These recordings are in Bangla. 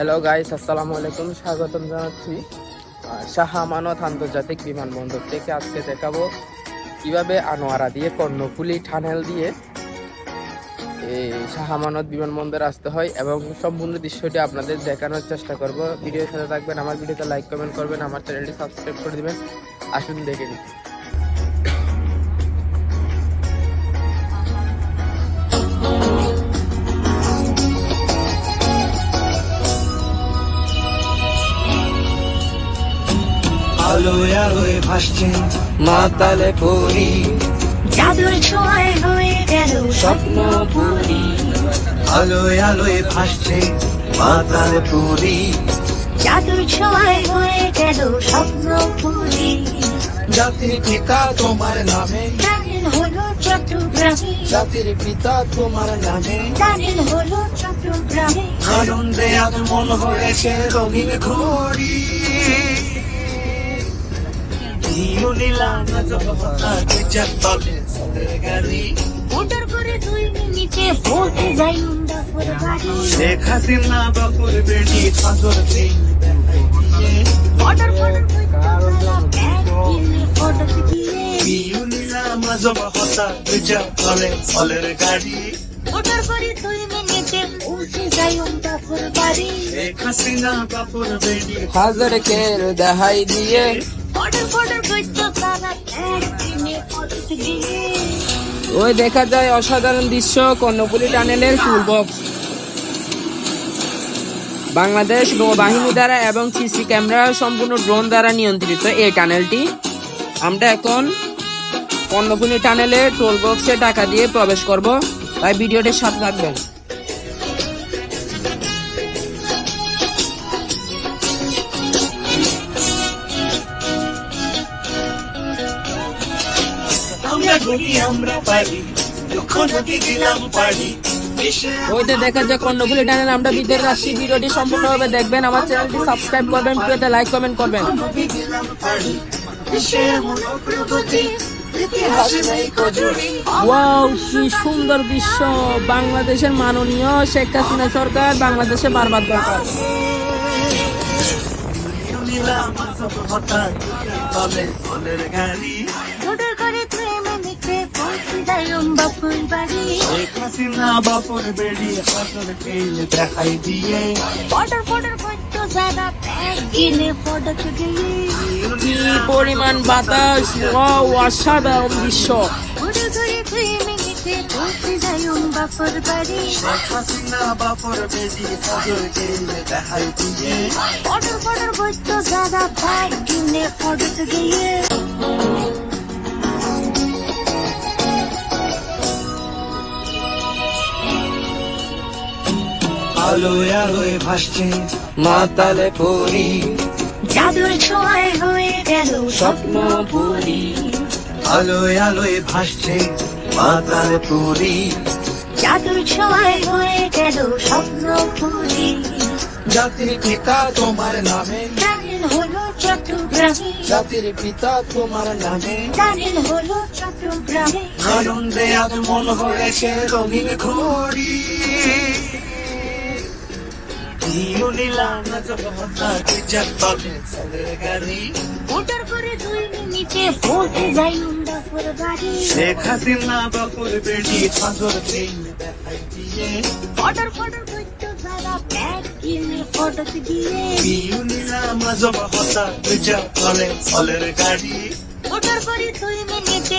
হ্যালো গাইস আসসালামু আলাইকুম, স্বাগতম জানাচ্ছি শাহ আমানত আন্তর্জাতিক বিমানবন্দর থেকে আজকে দেখাবো কীভাবে আনোয়ারা দিয়ে কর্ণফুলি টানেল দিয়ে শাহ আমানত বিমানবন্দর আসতে হয় এবং সম্পূর্ণ দৃশ্যটি আপনাদের দেখানোর চেষ্টা করব। ভিডিওর সাথে থাকবেন, আমার ভিডিওতে লাইক কমেন্ট করবেন, আমার চ্যানেলটি সাবস্ক্রাইব করে দেবেন। আসুন দেখে নিই। আলোয় ভাসছে মাতালে পুরি। জাদুর ছোঁয়ায় হয়ে গেল স্বপ্ন পুরি। আলোয় আলোয় ভাসছে মাতাল পুরী। জাদুর ছোঁয়ায় হয়ে গেল স্বপ্ন পুরি। জাতির পিতা তোমার নামে। টানেল হলো চট্টগ্রামে। জাতির পিতা তোমার নামে। টানেল হলো চট্টগ্রামে। আনন্দে আজ মন হয়েছে রঙিন ঘড়ি। মোটর করে দুই মিনিটে পৌঁছে যাই শেখ হাসিনা বাপুর বেটি সাগর সিং মোটর ফটর করতে তারা ব্যাগ কিনে ফটক দিয়ে। ইউ নিলাম আজ বাবাকে চাপালে সদের গাড়ি। মোটর করে দুই মিনিটে পৌঁছে যাই উন্দাপুর বাড়ি। শেখ হাসিনা বাপুর বেটি হাজার কের দেখাই দিয়ে। ওই দেখা যায় অসাধারণ দৃশ্য কর্ণফুলি টানেলের টুল বক্স বাংলাদেশ নৌবাহিনী দ্বারা এবং সিসি ক্যামেরা সম্পূর্ণ ড্রোন দ্বারা নিয়ন্ত্রিত এই টানেলটি। আমরা এখন কর্ণফুলি টানেলে টোল বক্সে টাকা দিয়ে প্রবেশ করব। তাই ভিডিওটির সাথে থাকবেন। ঘুরি আমরা পারি দুঃখ নদী দিলাম পারি ওইটা দেখা যায় কর্ণফুলি টানেল আমরা ভিতরে আসছি ভিডিওটি সম্পূর্ণভাবে দেখবেন আমার চ্যানেলটি সাবস্ক্রাইব করবেন ভিডিওতে লাইক কমেন্ট করবেন। ওয়াও কি সুন্দর দৃশ্য বাংলাদেশের মাননীয় শেখ হাসিনা সরকার বাংলাদেশে বারবার দরকার। তলের গাড়ি। উন্দাপুর বাড়ি শেখ হাসিনা বাপুর বেড়ি হাতর তেল দেখাই দিয়ে। ফটর ফটর করতে যারা ব্যাগ ফটক কি পরিমাণ বাতাস ওয়াও অসাধারণ দৃশ্য। মিনিটে পৌঁছে যাই উন্দাপুর বাড়ি। শেখ হাসিনা বাপুর বেড়ি হাতর তেল দেখাই দিয়ে। ফটর ফটর করতে কিনে ফটক দিয়ে আলোয় আলোয় ভাসছে মাতালে পুরি জাদুর ছোঁয়ায় হয়ে গেল স্বপ্ন পুরি আলোয় আলোয় ভাসছে মাতাল পুরী জাদুর ছোঁয়ায় হয়ে গেল স্বপ্ন পুরি জাতির পিতা তোমার নামে। হলো চট্টগ্রামে। জাতির পিতা তোমার নামে। টানেল হলো চট্টগ্রামে। আনন্দে আজ মন হয়েছে রঙিন ঘড়ি। মোটর করে দুই মিনিটে পৌঁছে যাই উন্দাপুর বাড়ি। শেখ হাসিনা বাপুর বেটি সাগর সিং দেখাই দিয়ে ফটর ফটর করতে যারা ব্যাগ কিনে দিয়ে। আজ বাবাকে চাপালে সদের গাড়ি। মোটর করে দুই মিনিটে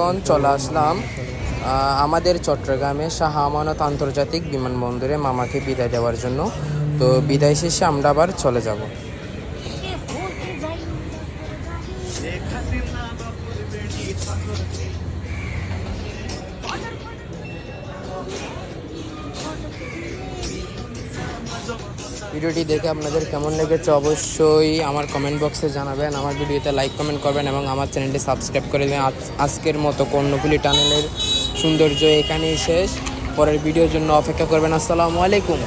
এখন চলে আসলাম আমাদের চট্টগ্রামে শাহ আমানত আন্তর্জাতিক বিমানবন্দরে মামাকে বিদায় দেওয়ার জন্য। তো বিদায় শেষে আমরা আবার চলে যাব। Thank বলতে ভিডিওটি দেখে আপনাদের কেমন লেগেছে অবশ্যই আমার কমেন্ট বক্সে জানাবেন, আমার ভিডিওতে লাইক কমেন্ট করবেন এবং আমার চ্যানেলটি সাবস্ক্রাইব করে দেবেন। আজ- আজকের মতো কর্ণফুলি টানেলের সৌন্দর্য এখানেই শেষ। পরের ভিডিওর জন্য অপেক্ষা করবেন। আসসালামু আলাইকুম।